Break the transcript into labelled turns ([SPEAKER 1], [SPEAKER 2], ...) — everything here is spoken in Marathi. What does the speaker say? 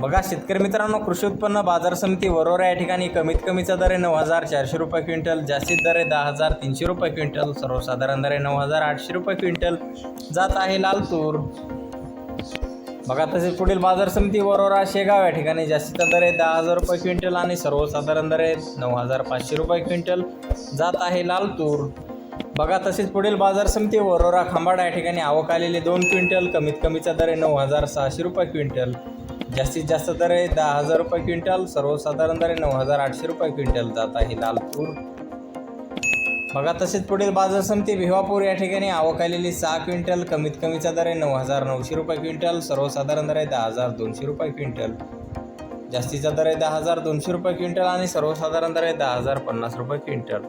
[SPEAKER 1] बघा शेतकरी मित्रांनो कृषी उत्पन्न बाजार समिती वरोरा या ठिकाणी कमीत कमीचा दर आहे नऊ हजार चारशे रुपये क्विंटल जास्तीत दर आहे दहा हजार तीनशे रुपये क्विंटल सर्वसाधारण दर आहे नऊ हजार आठशे रुपये क्विंटल. जात आहे लाल तूर बघा तसेच पुढील बाजार समिती वरोरा शेगाव या ठिकाणी जास्तीचा दर आहे दहा हजार रुपये क्विंटल आणि सर्वसाधारण दर आहे नऊ हजार पाचशे रुपये क्विंटल. जात आहे लाल तूर बघा तसेच पुढील बाजार समिती वरोरा खांबाडा या ठिकाणी आवक आलेली दोन क्विंटल कमीत कमीचा दर आहे नऊ हजार सहाशे रुपये क्विंटल. जास्तीत जास्त दर आहे दहा हजार रुपये क्विंटल सर्वसाधारण दर नऊ हजार आठशे रुपये क्विंटल जात आहे लाल तूर बघा तसेच पुढील बाजार समिती भिवापूर या ठिकाणी आवक आलेली सहा क्विंटल कमीत कमीचा दर आहे नऊ हजार नऊशे रुपये क्विंटल सर्वसाधारण दर आहे दहा हजार दोनशे रुपये क्विंटल. जास्तीचा दर आहे दहा हजार दोनशे रुपये क्विंटल आणि सर्वसाधारण दर आहे दहा हजार पन्नास रुपये क्विंटल.